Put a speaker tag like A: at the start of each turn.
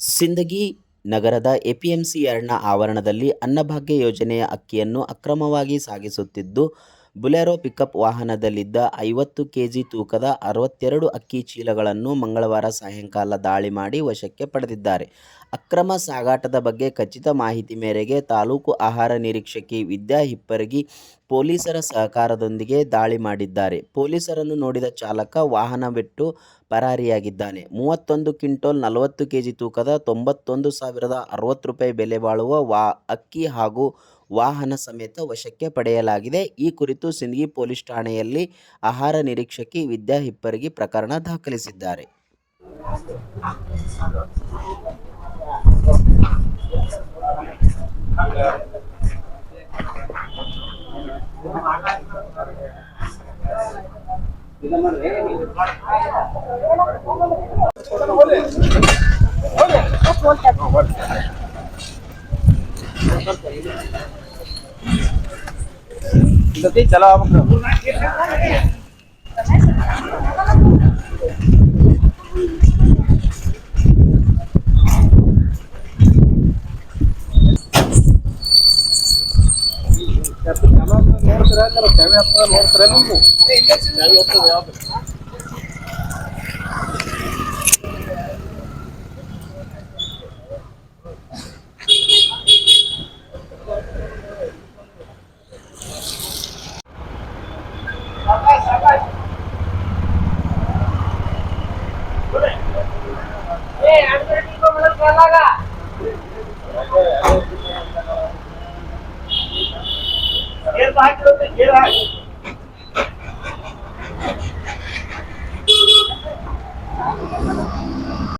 A: ಸಿಂದಗಿ ನಗರದ ಎಪಿಎಂಸಿ ಯಾರ್ಡ್ನ ಆವರಣದಲ್ಲಿ ಅನ್ನಭಾಗ್ಯ ಯೋಜನೆಯ ಅಕ್ಕಿಯನ್ನು ಅಕ್ರಮವಾಗಿ ಸಾಗಿಸುತ್ತಿದ್ದು ಬುಲೆರೋ ಪಿಕಪ್ ವಾಹನದಲ್ಲಿದ್ದ ಐವತ್ತು ಕೆಜಿ ತೂಕದ ಅರವತ್ತೆರಡು ಅಕ್ಕಿ ಚೀಲಗಳನ್ನು ಮಂಗಳವಾರ ಸಾಯಂಕಾಲ ದಾಳಿ ಮಾಡಿ ವಶಕ್ಕೆ ಪಡೆದಿದ್ದಾರೆ. ಅಕ್ರಮ ಸಾಗಾಟದ ಬಗ್ಗೆ ಖಚಿತ ಮಾಹಿತಿ ಮೇರೆಗೆ ತಾಲೂಕು ಆಹಾರ ನಿರೀಕ್ಷಕಿ ವಿದ್ಯಾ ಹಿಪ್ಪರಗಿ ಪೊಲೀಸರ ಸಹಕಾರದೊಂದಿಗೆ ದಾಳಿ ಮಾಡಿದ್ದಾರೆ. ಪೊಲೀಸರನ್ನು ನೋಡಿದ ಚಾಲಕ ವಾಹನ ಬಿಟ್ಟು ಪರಾರಿಯಾಗಿದ್ದಾನೆ. ಮೂವತ್ತೊಂದು ಕ್ವಿಂಟೋಲ್ ನಲವತ್ತು ಕೆಜಿ ತೂಕದ ತೊಂಬತ್ತೊಂದು ಸಾವಿರದ ಅರವತ್ತು ರೂಪಾಯಿ ಬೆಲೆ ಬಾಳುವ ವಾ, ಅಕ್ಕಿ ಹಾಗೂ ವಾಹನ ಸಮೇತ ವಶಕ್ಕೆ ಪಡೆಯಲಾಗಿದೆ. ಈ ಕುರಿತು ಸಿಂದಗಿ ಪೊಲೀಸ್ ಠಾಣೆಯಲ್ಲಿ ಆಹಾರ ನಿರೀಕ್ಷಕಿ ವಿದ್ಯಾ ಹಿಪ್ಪರಗಿ ಪ್ರಕರಣ ದಾಖಲಿಸಿದ್ದಾರೆ.
B: ಗತಿ ಚಲೋ ಆಗ್ಬೇಕು ನೋಡ್ತೀರಾ ಚಾವಿ ಹತ್ತದ ನೋಡ್ತೀರಾ ನೀವು ಚಾವಿ ಹತ್ತದ ಯಾವ್ದು ಗೇರ್ ಹಾಕಿ ಗೇರ್ ಹಾಕಿ